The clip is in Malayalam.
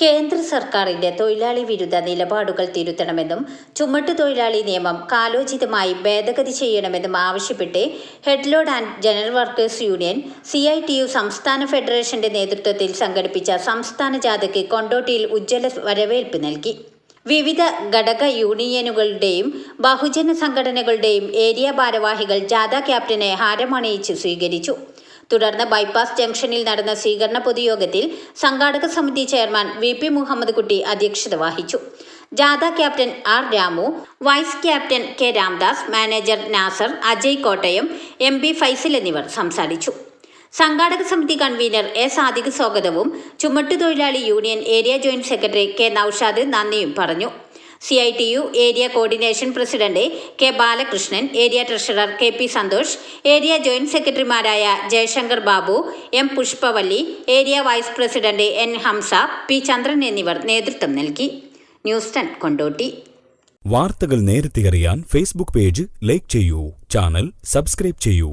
കേന്ദ്ര സർക്കാരിന്റെ തൊഴിലാളി വിരുദ്ധ നിലപാടുകൾ തിരുത്തണമെന്നും ചുമട്ടുതൊഴിലാളി നിയമം കാലോചിതമായി ഭേദഗതി ചെയ്യണമെന്നും ആവശ്യപ്പെട്ട് headload and general workers union C I T U സംസ്ഥാന ഫെഡറേഷന്റെ നേതൃത്വത്തിൽ സംഘടിപ്പിച്ച സംസ്ഥാന ജാഥയ്ക്ക് കൊണ്ടോട്ടിയിൽ ഉജ്ജ്വല വരവേൽപ്പ് നൽകി. വിവിധ ഘടക യൂണിയനുകളുടെയും ബഹുജന സംഘടനകളുടെയും ഏരിയ ഭാരവാഹികൾ ജാഥ ക്യാപ്റ്റനെ ഹാരമണിയിച്ച് സ്വീകരിച്ചു. തുടർന്ന് ബൈപ്പാസ് ജംഗ്ഷനിൽ നടന്ന സ്വീകരണ പൊതുയോഗത്തിൽ സംഘാടക സമിതി ചെയർമാൻ വി പി മുഹമ്മദ് കുട്ടി അധ്യക്ഷത വഹിച്ചു. ജാഥ captain R Ramu vice captain K Ramdas manager Nasar Ajay Kottayam M B Faisal എന്നിവർ സംസാരിച്ചു. സംഘാടക സമിതി കൺവീനർ എ സാദിഖ് സ്വാഗതവും ചുമട്ടുതൊഴിലാളി union area joint secretary K Noushad നന്ദിയും പറഞ്ഞു. C I T U area coordination president K Balakrishnan area treasurer K P Santhosh area joint സെക്രട്ടറിമാരായ Jayashankar Babu M Pushpavalli area vice president N Hamsa P Chandran എന്നിവർ നേതൃത്വം നൽകി. News ten Kondotty. വാർത്തകൾ നേരത്തെ അറിയാൻ ഫേസ്ബുക്ക് പേജ് ലൈക്ക് ചെയ്യൂ ചാനൽ സബ്സ്ക്രൈബ് ചെയ്യൂ.